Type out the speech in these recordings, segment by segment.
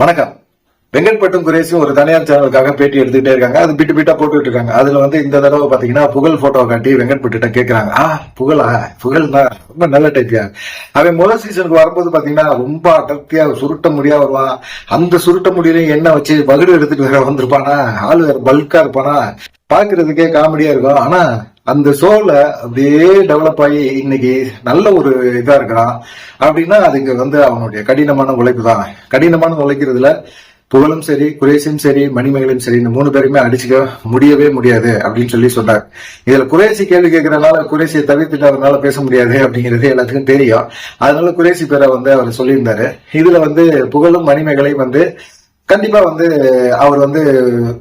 வணக்கம். வெங்கட்பட்டும் குரேசியும் ஒரு தனியார் சேனலுக்காக பேட்டி எடுத்துக்கிட்டே இருக்காங்க. அது பிட்டு பிட்டா போட்டு இருக்காங்க. அதுல வந்து இந்த தடவை பாத்தீங்கன்னா புகழ் போட்டோ காட்டி வெங்கட்பட்டு கேட்கிறாங்க ஆ புகழா? புகழ் தான் ரொம்ப நல்ல டைப்பியா அவன் முதல் சீசனுக்கு வரும்போது பாத்தீங்கன்னா ரொம்ப அடர்த்தியா சுருட்ட முடியா வருவான் அந்த சுருட்ட முடியிலையும் எண்ணெய் வச்சு வகுடு எடுத்துட்டு வேற வந்திருப்பானா? ஆளு வேற பல்கா இருப்பானா? பாக்குறதுக்கே காமெடியா இருக்கும். ஆனா அந்த சோல அப்படியே டெவலப் ஆகி இன்னைக்கு நல்ல ஒரு இதா இருக்கிறான். அப்படின்னா அதுக்கு வந்து அவனுடைய கடினமான உழைப்பு தான். கடினமான உழைக்கிறதுல புகழும் சரி குறைசியும் சரி மணிமகளும் சரி இந்த மூணு பேருமே அடிச்சுக்க முடியவே முடியாது அப்படின்னு சொல்லி சொன்னார். இதுல குரேசி கேள்வி கேட்கறதுனால குரேசியை தவிர்த்துட்டு அவரால் பேச முடியாது அப்படிங்கிறது எல்லாத்துக்கும் தெரியும். அதனால குரேசி பேரை வந்து அவர் சொல்லியிருந்தாரு. இதுல வந்து புகழும் மணிமேகலையும் வந்து கண்டிப்பா வந்து அவர் வந்து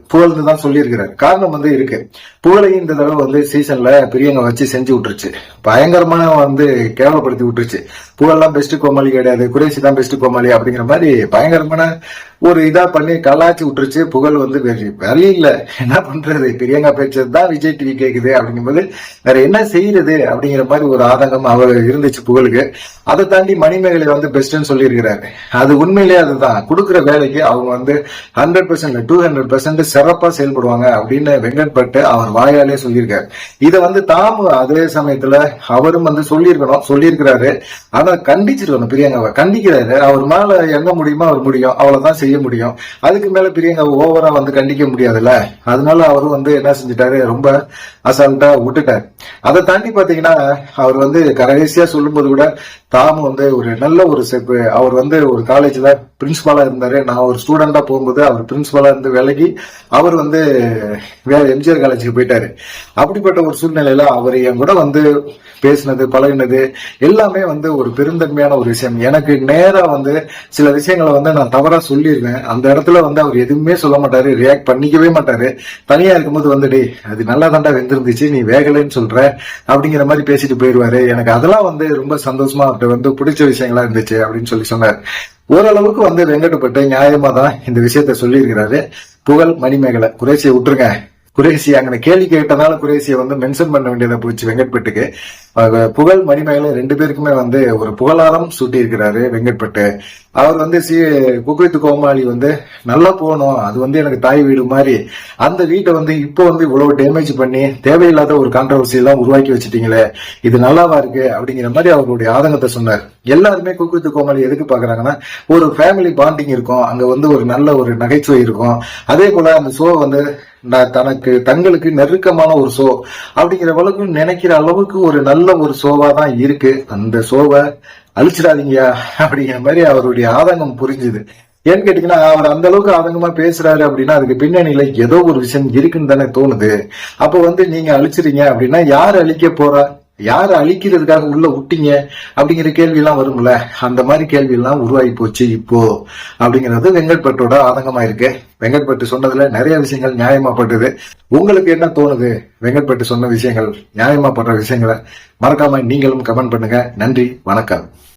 புகழ்ந்து தான் சொல்லியிருக்கிறார். காரணம் வந்து இருக்கு. புகழையும் இந்த தடவை வந்து சீசன்ல பெரியவங்க வச்சு செஞ்சு விட்டுருச்சு. பயங்கரமான வந்து கேவலப்படுத்தி விட்டுருச்சு. புகழ்லாம் பெஸ்ட் கோமாளி கிடையாது குறைசி தான் பெஸ்ட் கோமாளி அப்படிங்கிற மாதிரி பயங்கரமான ஒரு இதா பண்ணி கலாச்சி விட்டுருச்சு புகழ் வந்து வேற வழி இல்ல. என்ன பண்றது? பெரியவங்க பேச்சது தான் விஜய் டிவி கேக்குது அப்படிங்கும்போது வேற என்ன செய்யறது அப்படிங்கிற மாதிரி ஒரு ஆதங்கம் அவர் இருந்துச்சு புகழுக்கு. அதை தாண்டி மணிமேகலை வந்து பெஸ்ட்னு சொல்லியிருக்கிறாரு. அது உண்மையிலேயே அதுதான். கொடுக்குற வேலைக்கு அவங்க வந்து hundred percent to hundred percent சிறப்பா செயல்படுவாங்க அப்படின்னு வெங்கட் பட்டு அவர் வாயாலே சொல்லியிருக்காரு. இதை வந்து தாமு அதே சமயத்துல அவரும் வந்து சொல்லியிருக்கணும் சொல்லியிருக்கிறாரு. ஆனா கண்டிச்சிருக்கணும் பிரியங்காவை. கண்டிக்கிறாரு. அவர் மேல என்ன முடியுமோ அவர் முடியும். அவ்வளவுதான் செய்ய முடியும். அதுக்கு மேல பிரியங்கா ஓவரா வந்து கண்டிக்க முடியாதுல்ல? அதனால அவரும் வந்து என்ன செஞ்சுட்டாரு? ரொம்ப அசால்ட்டா விட்டுட்டாரு. அதை தாண்டி பாத்தீங்கன்னா அவர் வந்து கடைசியா சொல்லும்போது கூட தாம் வந்து ஒரு நல்ல ஒரு செப்பு அவர் வந்து ஒரு காலேஜ்ல பிரின்சிபாலா இருந்தாரு. நான் ஒரு ஸ்டூடெண்டா போகும்போது அவர் பிரின்சிபாலா இருந்து விலகி அவர் வந்து வேற எம்ஜிஆர் காலேஜுக்கு போயிட்டாரு. அப்படிப்பட்ட ஒரு சூழ்நிலையில அவர் என் கூட வந்து பேசினது பழகினது எல்லாமே வந்து ஒரு பெருந்தன்மையான ஒரு விஷயம். எனக்கு நேரா வந்து சில விஷயங்களை வந்து நான் தவறா சொல்லியிருக்கேன் அந்த இடத்துல வந்து அவர் எதுவுமே சொல்ல மாட்டாரு ரியாக்ட் பண்ணிக்கவே மாட்டாரு. தனியா இருக்கும்போது வந்து டே அது நல்லா தாண்டா வெந்திருந்துச்சு நீ வேகலைன்னு சொல்ற அப்படிங்கிற மாதிரி பேசிட்டு போயிடுவாரு. எனக்கு அதெல்லாம் வந்து ரொம்ப சந்தோஷமா அவர்கிட்ட வந்து பிடிச்ச விஷயங்களா இருந்துச்சு அப்படின்னு சொல்லி சொன்னார். ஓரளவுக்கு வந்து வெங்கடப்பட்டு நியாயமா தான் இந்த விஷயத்த சொல்லியிருக்கிறாரு. புகழ் மணிமேகலை குறைசியை விட்டுருங்க. குரேசி அங்கே கேள்வி கேட்டதால குரேசியை வந்து மென்ஷன் பண்ண வேண்டியதா போச்சு வெங்கட்பட்டுக்கு. புகழ் மணிமேகலை ரெண்டு பேருக்குமே வந்து ஒரு புகழாரம் சூட்டி இருக்கிறாரு வெங்கட்பட்டு. அவர் வந்து சி குக்குவித்து கோமாளி வந்து நல்லா போகணும். அது வந்து எனக்கு தாய் வீடு மாதிரி. அந்த வீட்டை வந்து இப்போ வந்து இவ்வளவு டேமேஜ் பண்ணி தேவையில்லாத ஒரு கான்ட்ரவர்சி எல்லாம் உருவாக்கி வச்சுட்டீங்களே இது நல்லாவா இருக்கு? அப்படிங்கிற மாதிரி அவருடைய ஆதங்கத்தை சொன்னார். எல்லாருமே குக்குவித்து கோமாளி எதுக்கு பாக்குறாங்கன்னா ஒரு ஃபேமிலி பாண்டிங் இருக்கும். அங்க வந்து ஒரு நல்ல ஒரு நகைச்சுவை இருக்கும். அதே போல அந்த ஷோ வந்து நான் தனக்கு தங்களுக்கு நெருக்கமான ஒரு ஷோ அப்படிங்கிற அளவுக்கு நினைக்கிற அளவுக்கு ஒரு நல்ல ஒரு ஷோவா தான் இருக்கு. அந்த ஷோவை அழிச்சிடாதீங்கயா அப்படிங்கிற மாதிரி அவருடைய ஆதங்கம் புரிஞ்சுது. ஏன்னு கேட்டீங்கன்னா அவர் அந்த அளவுக்கு ஆதங்கமா பேசுறாரு அப்படின்னா அதுக்கு பின்னணியில ஏதோ ஒரு விஷயம் இருக்குன்னு தானே தோணுது. அப்ப வந்து நீங்க அழிச்சிருங்க அப்படின்னா யார் அழிக்க போறா? யார அழிக்கிறதுக்காக உள்ள விட்டீங்க அப்படிங்கிற கேள்வி எல்லாம் வரும்ல? அந்த மாதிரி கேள்வி எல்லாம் உருவாகி போச்சு இப்போ. அப்படிங்கிறது வெங்கட்பட்டோட ஆதங்கமா இருக்கு வெங்கட்பட்டு சொன்னதுல நிறைய விஷயங்கள் நியாயமாப்பட்டது. உங்களுக்கு என்ன தோணுது? வெங்கட்பட்டு சொன்ன விஷயங்கள் நியாயமாப்படுற விஷயங்களை மறக்காம நீங்களும் கமெண்ட் பண்ணுங்க. நன்றி வணக்கம்.